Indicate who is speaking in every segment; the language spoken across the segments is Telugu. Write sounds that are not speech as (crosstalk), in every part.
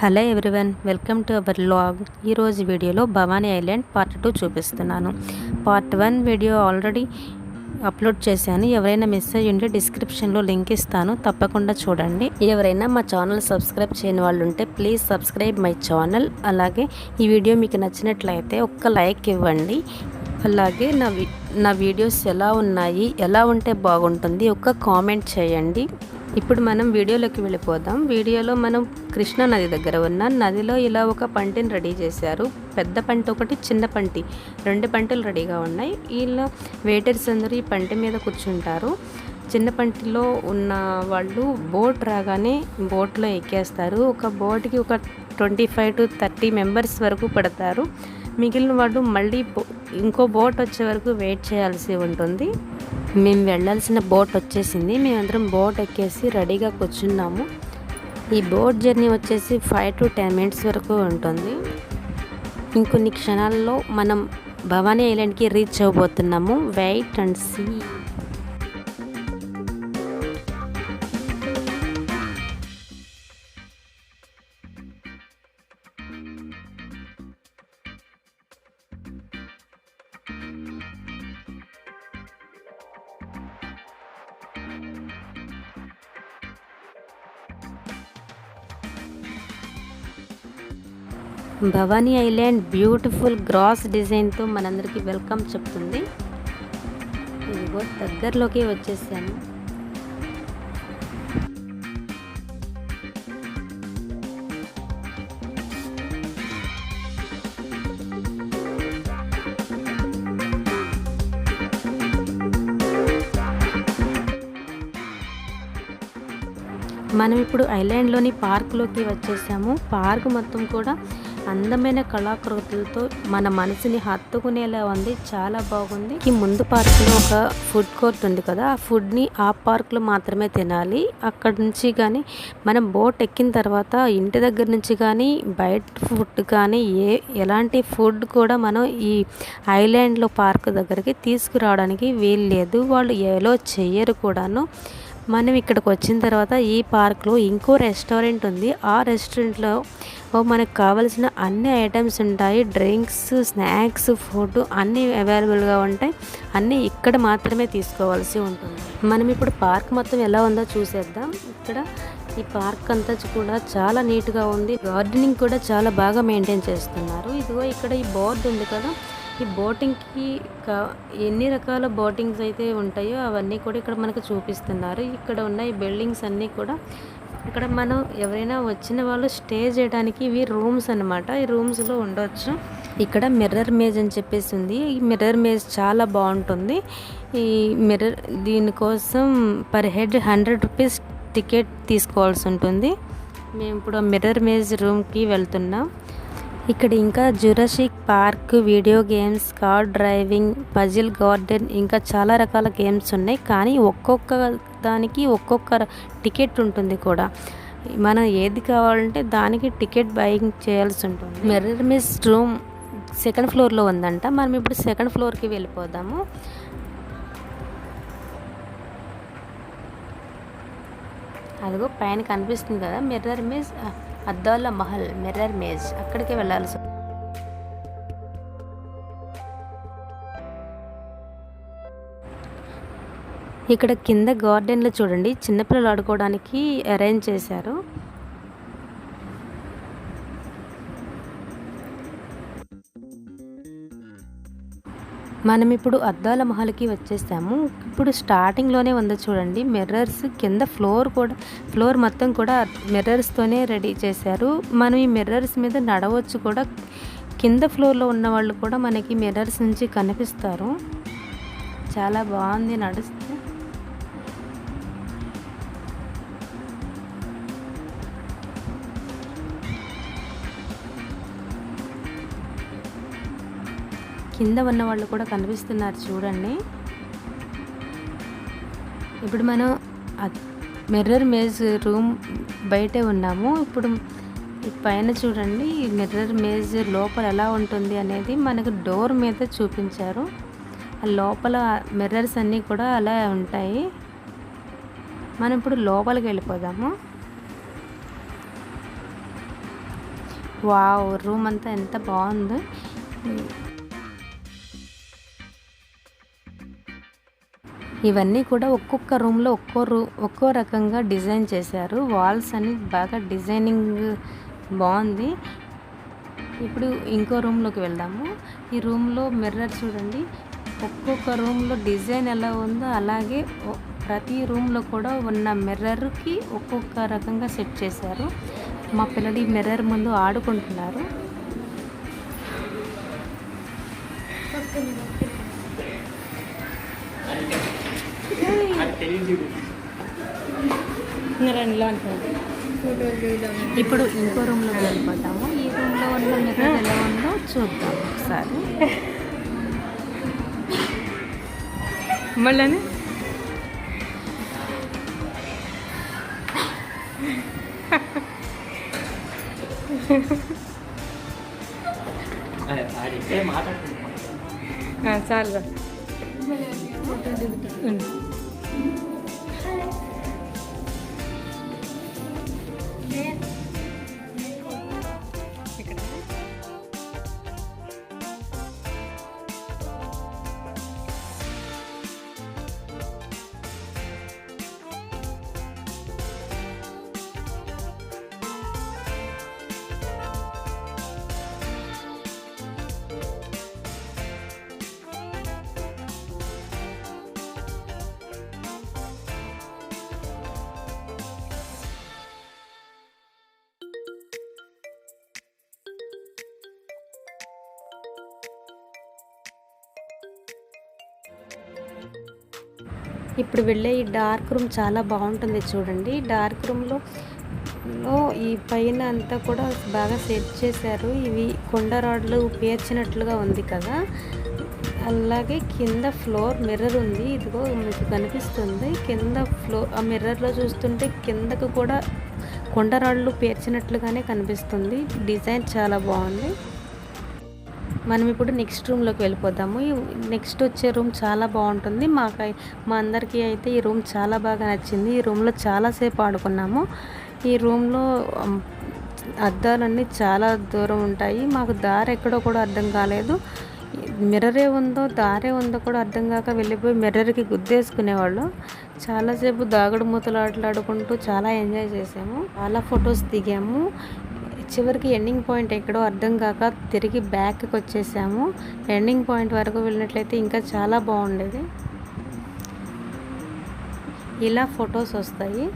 Speaker 1: Hello everyone welcome to our vlog. ఈరోజు వీడియోలో భవానీ ఐలాండ్ పార్ట్ టూ చూపిస్తున్నాను. Part one video already upload చేశాను. ఎవరైనా మిస్ అయ్యి ఉంటే డిస్క్రిప్షన్లో లింక్ ఇస్తాను. తప్పకుండా చూడండి. ఎవరైనా మా ఛానల్ సబ్స్క్రైబ్ చేయని వాళ్ళు ఉంటే ప్లీజ్ సబ్స్క్రైబ్ మై ఛానల్. అలాగే ఈ వీడియో మీకు నచ్చినట్లయితే ఒక్క లైక్ ఇవ్వండి. అలాగే నా నా వీడియోస్ ఎలా ఉన్నాయి ఎలా ఉంటే బాగుంటుంది ఒక్క కామెంట్ చేయండి. ఇప్పుడు మనం వీడియోలోకి వెళ్ళిపోదాం. వీడియోలో మనం కృష్ణా నది దగ్గర ఉన్న నదిలో ఇలా ఒక పంటిని రెడీ చేశారు. పెద్ద పంట ఒకటి చిన్న పంటి. రెండు పంటలు రెడీగా ఉన్నాయి. వీళ్ళ వెయిటర్స్ అందరూ ఈ పంట మీద కూర్చుంటారు. చిన్న పంటిలో ఉన్న వాళ్ళు బోట్ రాగానే బోట్లో ఎక్కేస్తారు. ఒక బోట్కి ఒక twenty five to thirty members వరకు పడతారు. మిగిలిన వాళ్ళు మళ్ళీ బో- ఇంకో బోట్ వచ్చే వరకు వెయిట్ చేయాల్సి ఉంటుంది. మేము వెళ్ళాల్సిన బోట్ వచ్చేసింది. మేమందరం బోట్ ఎక్కేసి రెడీగా కూర్చున్నాము. ఈ బోట్ జర్నీ వచ్చేసి ఫైవ్ టు టెన్ మినిట్స్ వరకు ఉంటుంది. ఇంకొన్ని క్షణాల్లో మనం భవానీ ఐలాండ్కి reach అవ్వబోతున్నాము. Wait and see. Bhavani island beautiful grass డిజైన్తో మనందరికీ వెల్కమ్ చెప్తుంది. ఇదిగో దగ్గరలోకి వచ్చేసాము మనం ఇప్పుడు ఐలాండ్లోని పార్క్లోకి వచ్చేసాము. పార్క్ మొత్తం కూడా అందమైన కళాకృతులతో మన మనసుని హత్తుకునేలా ఉంది. చాలా బాగుంది. ఈ ముందు పార్క్లో ఒక ఫుడ్ కోర్ట్ ఉంది కదా ఆ ఫుడ్ని ఆ పార్క్లో మాత్రమే తినాలి. అక్కడ నుంచి కానీ మనం బోట్ ఎక్కిన తర్వాత ఇంటి దగ్గర నుంచి కానీ బయట ఫుడ్ కానీ ఏ ఎలాంటి ఫుడ్ కూడా మనం ఈ ఐలాండ్లో పార్క్ దగ్గరికి తీసుకురావడానికి వీలు లేదు వాళ్ళు ఏలో చెయ్యరు కూడాను. మనం ఇక్కడికి వచ్చిన తర్వాత ఈ పార్క్లో ఇంకో రెస్టారెంట్ ఉంది. ఆ రెస్టారెంట్లో మనకు కావలసిన అన్ని ఐటమ్స్ ఉంటాయి. డ్రింక్స్ స్నాక్స్ ఫుడ్ అన్నీ అవైలబుల్గా ఉంటాయి. అన్నీ ఇక్కడ మాత్రమే తీసుకోవాల్సి ఉంటుంది. మనం ఇప్పుడు పార్క్ మొత్తం ఎలా ఉందో చూసేద్దాం. ఇక్కడ ఈ పార్క్ అంతా కూడా చాలా నీట్గా ఉంది. గార్డెనింగ్ కూడా చాలా బాగా మెయింటైన్ చేస్తున్నారు. ఇదిగో ఇక్కడ ఈ బోర్డు ఉంది కదా. ఈ బోటింగ్కి ఎన్ని రకాల బోటింగ్స్ అయితే ఉంటాయో అవన్నీ కూడా ఇక్కడ మనకు చూపిస్తున్నారు. ఇక్కడ ఉన్న ఈ బిల్డింగ్స్ అన్నీ కూడా ఇక్కడ మనం ఎవరైనా వచ్చిన వాళ్ళు స్టే చేయడానికి ఇవి రూమ్స్ అన్నమాట. ఈ రూమ్స్లో ఉండొచ్చు. ఇక్కడ మిర్రర్ మేజ్ అని చెప్పేసి ఉంది. ఈ మిర్రర్ మేజ్ చాలా బాగుంటుంది. ఈ మిర్రర్ దీనికోసం per head hundred rupees ticket తీసుకోవాల్సి ఉంటుంది. మేము ఇప్పుడు మిర్రర్ మేజ్ రూమ్కి వెళ్తున్నాం. ఇక్కడ ఇంకా Jurassic Park video games car driving puzzle garden ఇంకా చాలా రకాల గేమ్స్ ఉన్నాయి. కానీ ఒక్కొక్క దానికి ఒక్కొక్క టికెట్ ఉంటుంది కూడా. మనం ఏది కావాలంటే దానికి టికెట్ బయింగ్ చేయాల్సి ఉంటుంది. మిర్రర్ మిస్ రూమ్ సెకండ్ ఫ్లోర్లో ఉందంట. మనం ఇప్పుడు సెకండ్ ఫ్లోర్కి వెళ్ళిపోదాము. అదిగో పైన కనిపిస్తుంది కదా మిర్రర్ మిస్ అద్దాల మహల్ మిర్రర్ మేజ్ అక్కడికి వెళ్ళాల్సి ఇక్కడ కింద గార్డెన్లో చూడండి చిన్నపిల్లలు ఆడుకోవడానికి అరేంజ్ చేశారు. మనం ఇప్పుడు అద్దాల మహల్కి వచ్చేసాము. ఇప్పుడు స్టార్టింగ్లోనే ఉందో చూడండి. మిర్రర్స్ కింద ఫ్లోర్ కూడా ఫ్లోర్ మొత్తం కూడా మిర్రర్స్తోనే రెడీ చేశారు. మనం ఈ మిర్రర్స్ మీద నడవచ్చు కూడా. కింద ఫ్లోర్లో ఉన్న వాళ్ళు కూడా మనకి మిర్రర్స్ నుంచి కనిపిస్తారు. చాలా బాగుంది నడుస్తూ. కింద ఉన్న వాళ్ళు కూడా కనిపిస్తున్నారు చూడండి. ఇప్పుడు మనం మిర్రర్ మేజ్ రూమ్ బయటే ఉన్నాము. ఇప్పుడు పైన చూడండి మిర్రర్ మేజ్ లోపల ఎలా ఉంటుంది అనేది మనకు డోర్ మీద చూపించారు. ఆ లోపల మిర్రర్స్ అన్నీ కూడా అలా ఉంటాయి. మనం ఇప్పుడు లోపలికి వెళ్ళిపోదాము. వావ్ రూమ్ అంతా ఎంత బాగుంది. ఇవన్నీ కూడా ఒక్కొక్క రూమ్లో ఒక్కో రూ ఒక్కో రకంగా డిజైన్ చేశారు. వాల్స్ అని బాగా డిజైనింగ్ బాగుంది. ఇప్పుడు ఇంకో రూమ్లోకి వెళ్దాము. ఈ రూమ్లో మిర్రర్ చూడండి. ఒక్కొక్క రూమ్లో డిజైన్ ఎలా ఉందో అలాగే ప్రతి రూమ్లో కూడా ఉన్న మిర్రర్కి ఒక్కొక్క రకంగా సెట్ చేశారు. మా పిల్లలు ఈ మిర్రర్ ముందు ఆడుకుంటున్నారు. ఇప్పుడు ఇంకో రూమ్లోకి వెళ్ళిపోతాము. ఈ రూమ్లో ఉన్న మిర్రర్ ఎలా ఉందో చూద్దాం ఒకసారి.
Speaker 2: మళ్ళీ
Speaker 3: అడిగితే మాట్లాడుతున్నాం
Speaker 2: చాలు.
Speaker 1: ఇప్పుడు వెళ్ళే ఈ డార్క్ రూమ్ చాలా బాగుంటుంది చూడండి. డార్క్ రూమ్లో లో ఈ పైన అంతా కూడా బాగా సెట్ చేశారు. ఇవి కొండ రాడ్లు పేర్చినట్లుగా ఉంది కదా. అలాగే కింద ఫ్లోర్ మిర్రర్ ఉంది. ఇదిగో మీకు కనిపిస్తుంది. కింద ఫ్లోర్ ఆ మిర్రర్లో చూస్తుంటే కిందకు కూడా కొండరాళ్ళు పేర్చినట్లుగానే కనిపిస్తుంది. డిజైన్ చాలా బాగుంది. మనం ఇప్పుడు నెక్స్ట్ రూమ్లోకి వెళ్ళిపోదాము. నెక్స్ట్ వచ్చే రూమ్ చాలా బాగుంటుంది. మాకు మా అందరికీ అయితే ఈ రూమ్ చాలా బాగా నచ్చింది. ఈ రూమ్లో చాలాసేపు ఆడుకున్నాము. ఈ రూమ్లో అద్దాలన్నీ చాలా దూరం ఉంటాయి. మాకు దారి ఎక్కడో కూడా అర్థం కాలేదు. మిర్రరే ఉందో దారే ఉందో కూడా అర్థం కాక వెళ్ళిపోయి మిర్రర్కి గుద్దేసుకునేవాళ్ళు. చాలాసేపు దాగుడు మూతలు ఆటలాడుకుంటూ చాలా ఎంజాయ్ చేసాము. చాలా ఫొటోస్ దిగాము. చివరికి ఎండింగ్ పాయింట్ ఎక్కడో అర్థం కాక తిరిగి బ్యాక్కి వచ్చేసాము. ఎండింగ్ పాయింట్ వరకు వెళ్ళినట్లయితే ఇంకా చాలా బాగుండేది. ఇలా ఫొటోస్ వస్తాయి.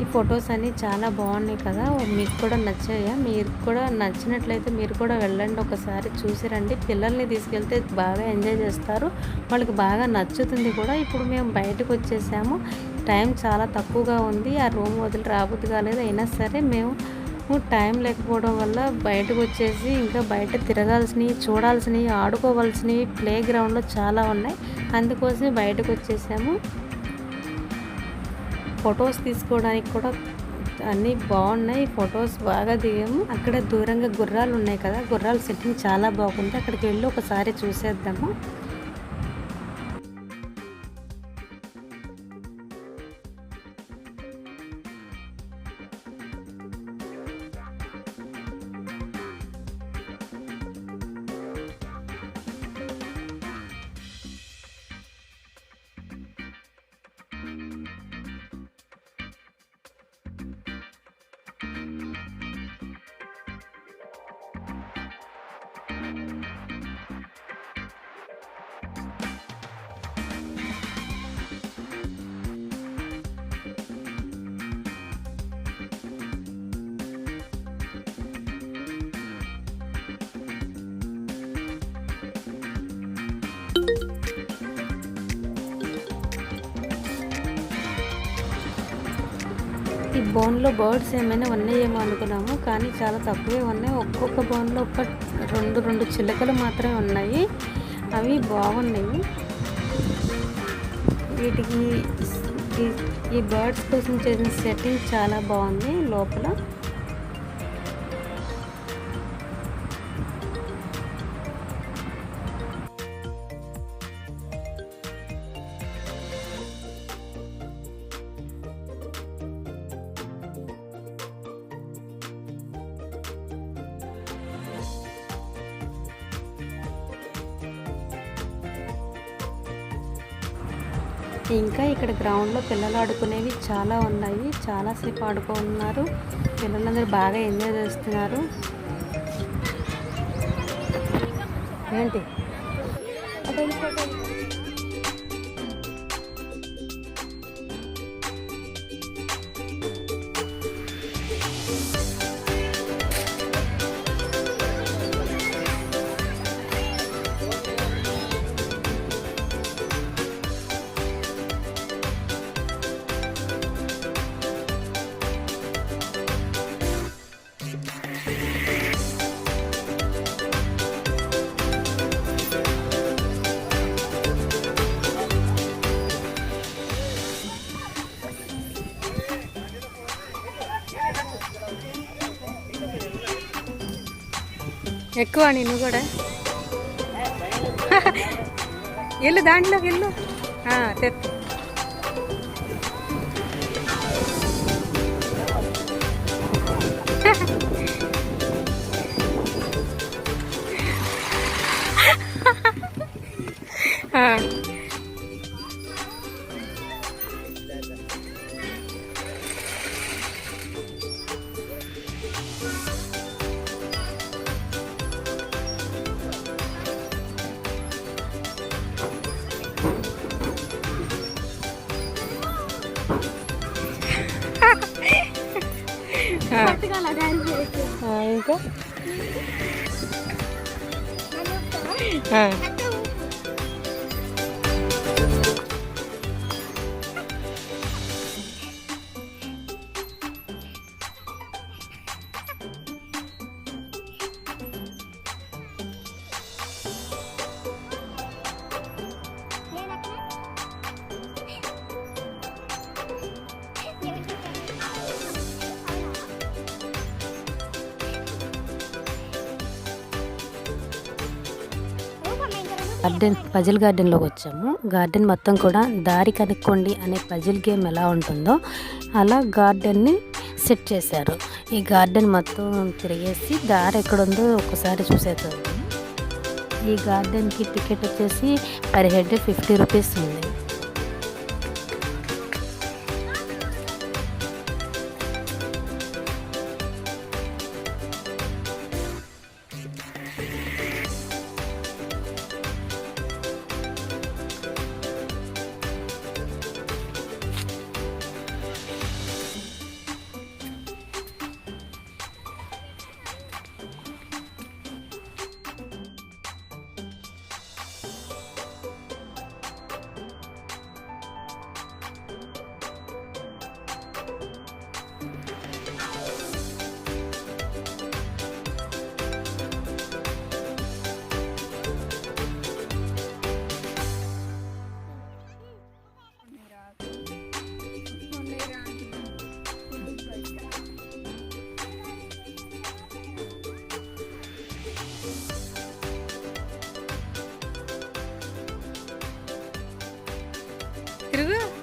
Speaker 1: ఈ ఫొటోస్ అన్నీ చాలా బాగున్నాయి కదా. మీకు కూడా నచ్చాయా? మీరు కూడా నచ్చినట్లయితే మీరు కూడా వెళ్ళండి. ఒకసారి చూసి రండి. పిల్లల్ని తీసుకెళ్తే బాగా ఎంజాయ్ చేస్తారు. వాళ్ళకి బాగా నచ్చుతుంది కూడా. ఇప్పుడు మేము బయటకు వచ్చేసాము. టైం చాలా తక్కువగా ఉంది. ఆ రూమ్ వదిలి రాబుద్ది కాలేదు. అయినా సరే మేము టైం లేకపోవడం వల్ల బయటకు వచ్చేసి ఇంకా బయట తిరగాల్సినవి చూడాల్సినవి ఆడుకోవాల్సినవి ప్లే గ్రౌండ్లో చాలా ఉన్నాయి. అందుకోసమే బయటకు వచ్చేసాము. ఫొటోస్ తీసుకోవడానికి కూడా అన్నీ బాగున్నాయి. ఫొటోస్ బాగా దిగాము. అక్కడ దూరంగా గుర్రాలు ఉన్నాయి కదా గుర్రాల సెట్టింగ్ చాలా బాగుంది. అక్కడికి వెళ్ళి ఒకసారి చూసేద్దాము. ఈ బోన్లో బర్డ్స్ ఏమైనా ఉన్నాయేమో అనుకున్నాము కానీ చాలా తక్కువే ఉన్నాయి. ఒక్కొక్క బోన్లో ఒక రెండు రెండు చిలకలు మాత్రమే ఉన్నాయి. అవి బాగున్నాయి. వీటికి ఈ- ఈ బర్డ్స్ కోసం చేసిన సెట్టింగ్ చాలా బాగుంది లోపల. ఇంకా ఇక్కడ గ్రౌండ్లో పిల్లలు ఆడుకునేవి చాలా ఉన్నాయి. చాలాసేపు ఆడుకున్నారు పిల్లలందరూ బాగా ఎంజాయ్ చేస్తున్నారు. ఏంటి? ఎక్కువ నేను కూడా. (laughs) వెళ్ళు దాంట్లోకి వెళ్ళు. ఆ, తెత్తు ఆ. గార్డెన్ పజిల్ గార్డెన్లోకి వచ్చాము. గార్డెన్ మొత్తం కూడా దారి కనుక్కోండి అనే పజిల్ గేమ్ ఎలా ఉంటుందో అలా గార్డెన్ని సెట్ చేశారు. ఈ గార్డెన్ మొత్తం తిరిగేసి దారి ఎక్కడుందో ఒకసారి చూసేద్దాం. ఈ గార్డెన్కి టికెట్ వచ్చేసి పర్ హెడ్ ఫిఫ్టీ రూపీస్ ఉంది. открыла.